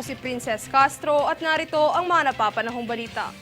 Ako si Princess Castro at narito ang mga napapanahong balita.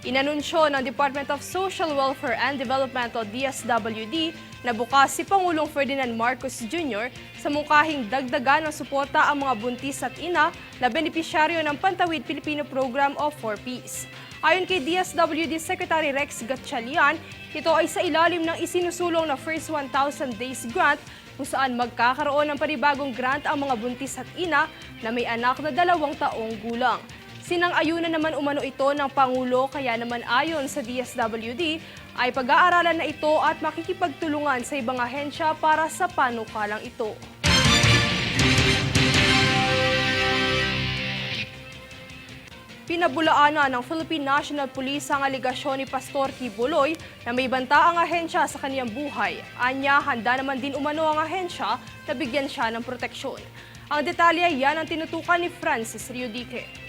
Inanunsyo ng Department of Social Welfare and Development o DSWD na bukas si Pangulong Ferdinand Marcos Jr. sa mungkahing dagdagan ng suporta ang mga buntis at ina na benepisyaryo ng Pantawid Pilipino Program of 4Ps. Ayon kay DSWD Secretary Rex Gatchalian, ito ay sa ilalim ng isinusulong na First 1,000 Days Grant kung saan magkakaroon ng panibagong grant ang mga buntis at ina na may anak na dalawang taong gulang. Sinang-ayunan naman umano ito ng Pangulo kaya naman ayon sa DSWD ay pag-aaralan na ito at makikipagtulungan sa ibang ahensya para sa panukalang ito. Pinabulaanan ng Philippine National Police ang aligasyon ni Pastor Kibuloy na may banta ang ahensya sa kaniyang buhay. Anya, handa naman din umano ang ahensya na bigyan siya ng proteksyon. Ang detalye yan ang tinutukan ni Francis Riodique.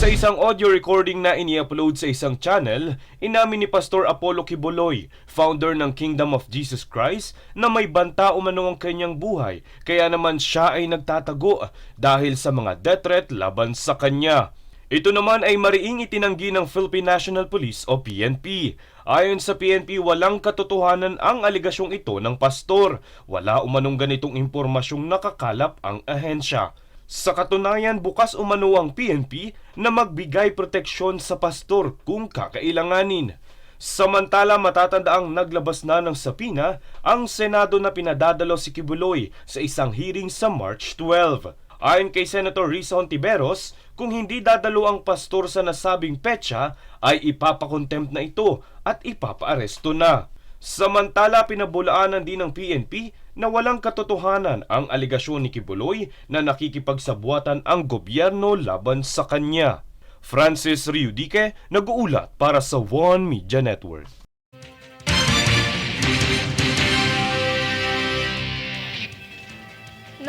Sa isang audio recording na ini-upload sa isang channel, inamin ni Pastor Apollo Kibuloy, founder ng Kingdom of Jesus Christ, na may banta umano ang kanyang buhay, kaya naman siya ay nagtatago dahil sa mga death threat laban sa kanya. Ito naman ay mariing itinanggi ng Philippine National Police o PNP. Ayon sa PNP, walang katotohanan ang aligasyong ito ng pastor. Wala umanong ganitong impormasyong nakakalap ang ahensya. Sa katunayan, bukas umano ang PNP na magbigay proteksyon sa pastor kung kakailanganin. Samantala, matatanda ang naglabas na ng sapina ang Senado na pinadadalo si Kibuloy sa isang hearing sa March 12. Ayon kay Senator Risa Hontiveros, kung hindi dadalo ang pastor sa nasabing petsa, ay ipapakontempt na ito at ipapaaresto na. Samantala, pinabulaanan din ng PNP na walang katotohanan ang aligasyon ni Kibuloy na nakikipagsabuatan ang gobyerno laban sa kanya. Francis Riudique, nag-uulat para sa One Media Network.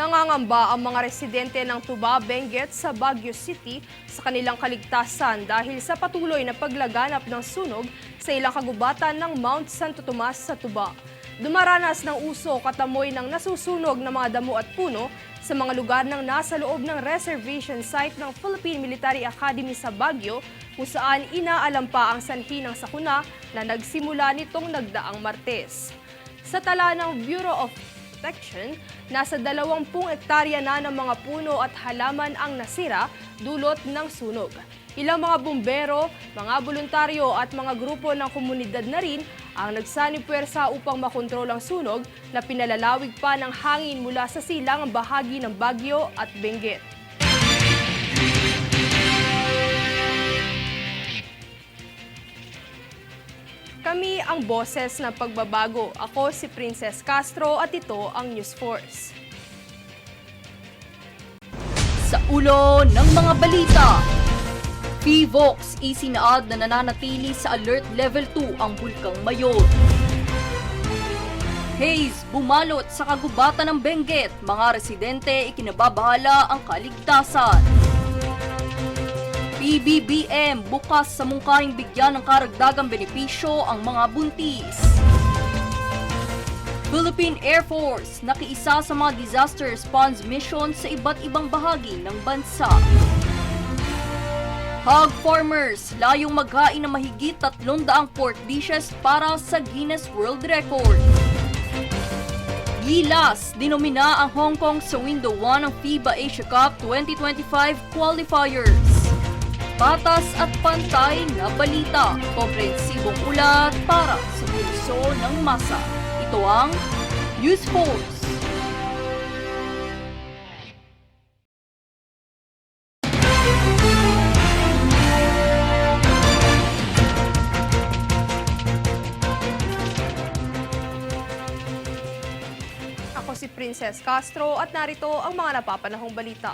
Nangangamba ang mga residente ng Tuba, Benguet sa Baguio City sa kanilang kaligtasan dahil sa patuloy na paglaganap ng sunog sa ilang kagubatan ng Mount Santo Tomas sa Tuba. Dumaranas ng usok at amoy ng nasusunog na mga damo at puno sa mga lugar ng nasa loob ng reservation site ng Philippine Military Academy sa Baguio kung saan inaalam pa ang sanhi ng sakuna na nagsimula nitong nagdaang Martes. Sa tala ng Bureau of Protection, nasa 20 ektarya na ng mga puno at halaman ang nasira dulot ng sunog. Ilang mga bumbero, mga voluntaryo at mga grupo ng komunidad na rin ang nagsanipwersa upang makontrol ang sunog na pinalalawig pa ng hangin mula sa silangang bahagi ng Baguio at Benguet. Kami ang boses ng pagbabago. Ako si Princess Castro at ito ang News Force. Sa ulo ng mga balita, PVOX isinaad na nananatili sa Alert Level 2 ang Bulkang Mayon. Haze bumalot sa kagubatan ng Benguet, mga residente ikinababahala ang kaligtasan. PBBM bukas sa mungkahing bigyan ng karagdagang benepisyo ang mga buntis. Philippine Air Force nakiisa sa mga disaster response mission sa iba't ibang bahagi ng bansa. Hog farmers layong maghain ng mahigit 300 pork dishes para sa Guinness World Record. Gilas, dinomina ang Hong Kong sa Window 1 ng FIBA Asia Cup 2025 qualifiers. Patas at pantay na balita, komprehensibong ulat para sa pulso ng masa. Ito ang News Force. Ako si Princess Castro at narito ang mga napapanahong balita.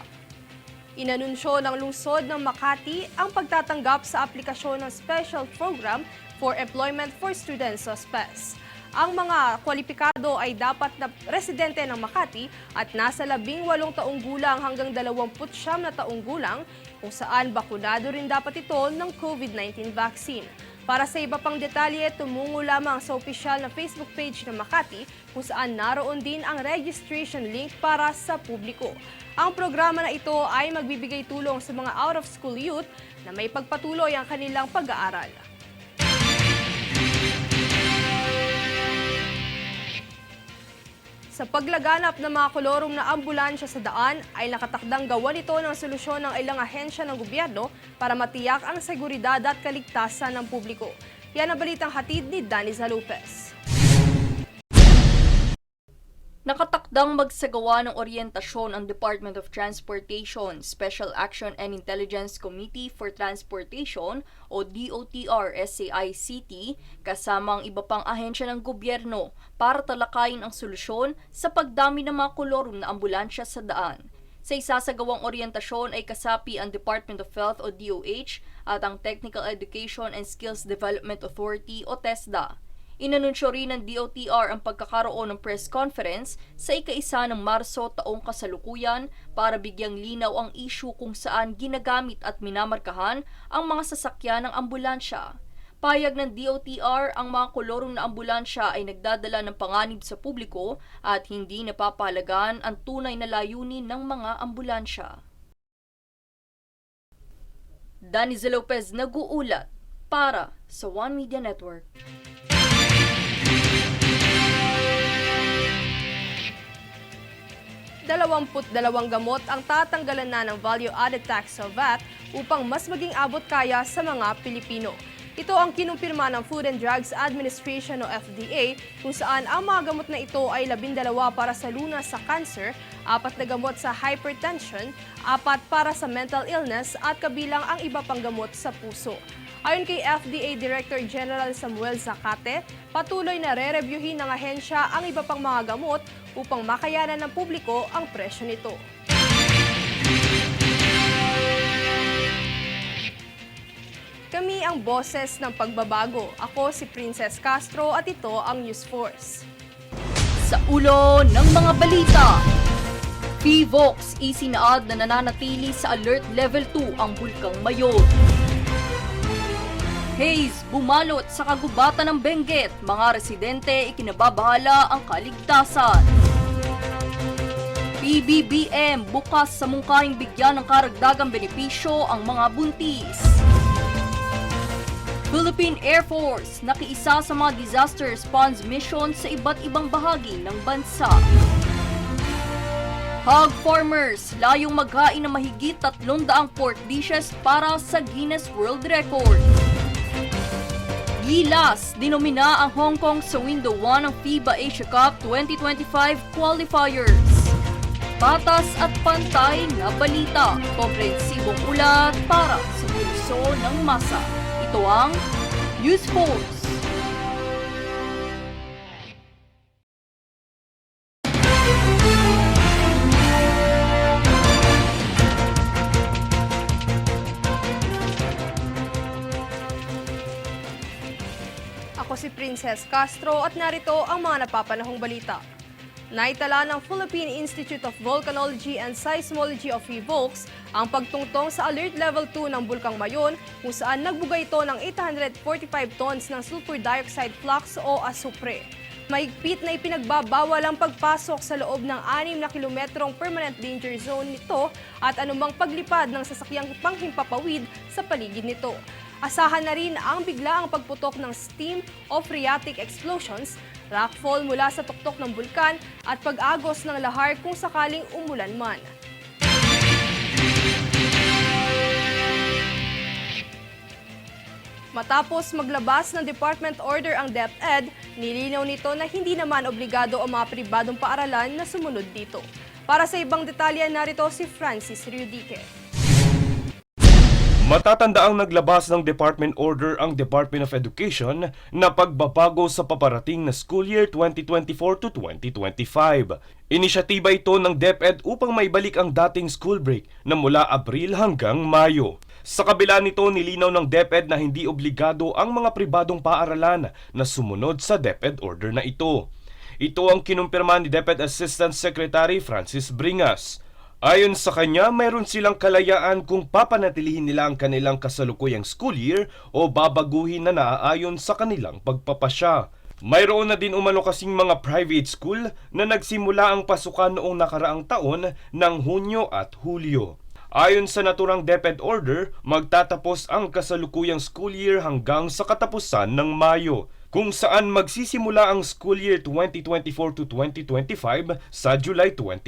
Inanunsyo ng lungsod ng Makati ang pagtatanggap sa aplikasyon ng Special Program for Employment for Students o SPES. Ang mga kwalipikado ay dapat na residente ng Makati at nasa labing walong taong gulang hanggang 29 na taong gulang kung saan bakunado rin dapat ito ng COVID-19 vaccine. Para sa iba pang detalye, tumungo lamang sa opisyal na Facebook page ng Makati kung saan naroon din ang registration link para sa publiko. Ang programa na ito ay magbibigay tulong sa mga out-of-school youth na may pagpatuloy ang kanilang pag-aaral. Sa paglaganap ng mga kolorum na ambulansya sa daan, ay nakatakdang gawan ito ng solusyon ng ilang ahensya ng gobyerno para matiyak ang seguridad at kaligtasan ng publiko. Yan ang balitang hatid ni Daniza Lopez. Nakatakdang magsagawa ng oryentasyon ang Department of Transportation Special Action and Intelligence Committee for Transportation o DOTR SAICT kasama ang iba pang ahensya ng gobyerno para talakayin ang solusyon sa pagdami ng mga kolorum na ambulansya sa daan. Sa isasagawang oryentasyon ay kasapi ang Department of Health o DOH at ang Technical Education and Skills Development Authority o TESDA. Inanunsyo rin ng DOTR ang pagkakaroon ng press conference sa ikaisa ng Marso taong kasalukuyan para bigyang linaw ang issue kung saan ginagamit at minamarkahan ang mga sasakyan ng ambulansya. Payag ng DOTR ang mga kolorong na ambulansya ay nagdadala ng panganib sa publiko at hindi napapalagan ang tunay na layunin ng mga ambulansya. Danizel Lopez nag-uulat para sa One Media Network. Dalawamput dalawang gamot ang tatanggalan na ng value-added tax o VAT upang mas maging abot kaya sa mga Pilipino. Ito ang kinumpirma ng Food and Drugs Administration o FDA kung saan ang mga gamot na ito ay labindalawa para sa lunas sa cancer, apat na gamot sa hypertension, apat para sa mental illness at kabilang ang iba pang gamot sa puso. Ayon kay FDA Director General Samuel Zacate, patuloy na re-reviewin ng ahensya ang iba pang mga gamot upang makayanan ng publiko ang presyo nito. Kami ang boses ng pagbabago. Ako si Princess Castro at ito ang News Force. Sa ulo ng mga balita, PVOX isinaad na nananatili sa Alert Level 2 ang Bulkang Mayon. Haze bumalot sa kagubatan ng Benguet, mga residente ikinababahala ang kaligtasan. PBBM bukas sa mungkahing bigyan ng karagdagang benepisyo ang mga buntis. Philippine Air Force nakiisa sa mga disaster response mission sa iba't ibang bahagi ng bansa. Hog farmers layong maghain ng mahigit 300 pork dishes para sa Guinness World Record. Gilas, dinomina ang Hong Kong sa window 1 ng FIBA Asia Cup 2025 qualifiers. Patas at pantay na balita, komprehensibong ulat para sa pulso ng masa. Ito ang News Force. Princess Castro at narito ang mga napapanahong balita. Naitala ng Philippine Institute of Volcanology and Seismology of EVOLCS ang pagtungtong sa Alert Level 2 ng Bulkang Mayon kung saan nagbuga ito ng 845 tons ng sulfur dioxide flux o asupre. Maigpit na ipinagbabawal ang pagpasok sa loob ng 6 na kilometrong permanent danger zone nito at anumang paglipad ng sasakyang panghimpapawid sa paligid nito. Asahan na rin ang biglaang pagputok ng steam o phreatic explosions, rockfall mula sa tuktok ng bulkan at pag-agos ng lahar kung sakaling umulan man. Matapos maglabas ng department order ang DepEd, nilinaw nito na hindi naman obligado ang mga pribadong paaralan na sumunod dito. Para sa ibang detalye, narito si Francis Riudique. Matatandaang naglabas ng Department Order ang Department of Education na pagbabago sa paparating na school year 2024 to 2025. Inisyatiba ito ng DepEd upang maibalik ang dating school break na mula Abril hanggang Mayo. Sa kabila nito, nilinaw ng DepEd na hindi obligado ang mga pribadong paaralan na sumunod sa DepEd order na ito. Ito ang kinumpirma ni DepEd Assistant Secretary Francis Bringas. Ayon sa kanya, mayroon silang kalayaan kung papanatilihin nila ang kanilang kasalukuyang school year o babaguhin na naaayon sa kanilang pagpapasya. Mayroon na din umano kasing mga private school na nagsimula ang pasukan noong nakaraang taon ng Hunyo at Hulyo. Ayon sa naturang DepEd order, magtatapos ang kasalukuyang school year hanggang sa katapusan ng Mayo, kung saan magsisimula ang school year 2024 to 2025 sa July 29.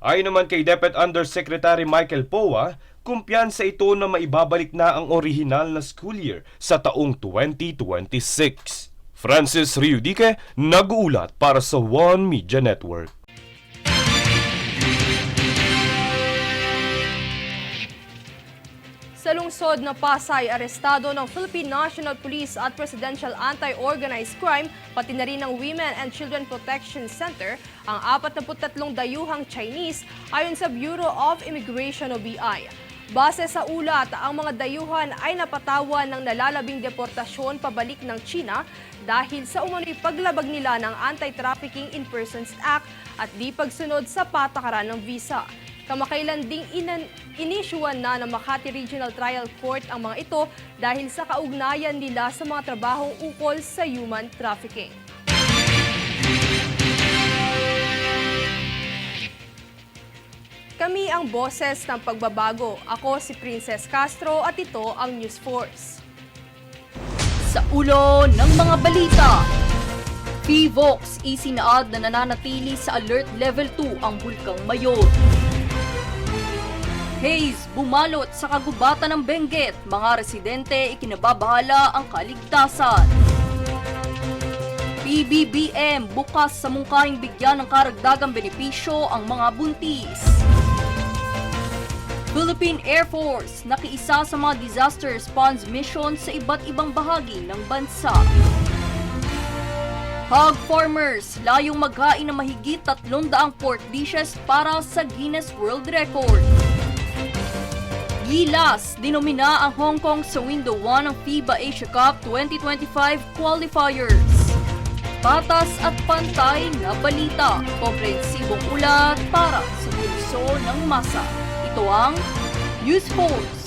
Ayon naman kay DepEd Undersecretary Michael Poa, kumpiyansa ito na maibabalik na ang orihinal na school year sa taong 2026. Francis Riudique, nag-uulat para sa One Media Network. Lungsod na Pasay, arestado ng Philippine National Police at Presidential Anti-Organized Crime, pati na rin ng Women and Children Protection Center, ang 43 dayuhang Chinese ayon sa Bureau of Immigration o BI. Base sa ulat, ang mga dayuhan ay napatawan ng nalalabing deportasyon pabalik ng China dahil sa umano'y paglabag nila ng Anti-Trafficking in Persons Act at di pagsunod sa patakaran ng visa. Kamakailan ding inan, inisyuan na ng Makati Regional Trial Court ang mga ito dahil sa kaugnayan nila sa mga trabahong ukol sa human trafficking. Kami ang boses ng pagbabago. Ako si Princess Castro at ito ang News Force. Sa ulo ng mga balita, PVOX isinaad na nananatili sa Alert Level 2 ang Bulkang Mayon. Haze bumalot sa kagubatan ng Benguet, mga residente ikinababahala ang kaligtasan. PBBM bukas sa mungkahing bigyan ng karagdagang benepisyo ang mga buntis. Philippine Air Force nakiisa sa mga disaster response mission sa iba't ibang bahagi ng bansa. Hog farmers layong maghain ng mahigit 300 pork dishes para sa Guinness World Record. Gilas, dinomina ang Hong Kong sa window 1 ng FIBA Asia Cup 2025 qualifiers. Patas at pantay na balita, komprehensibong ulat para sa pulso ng masa. Ito ang News Pulse.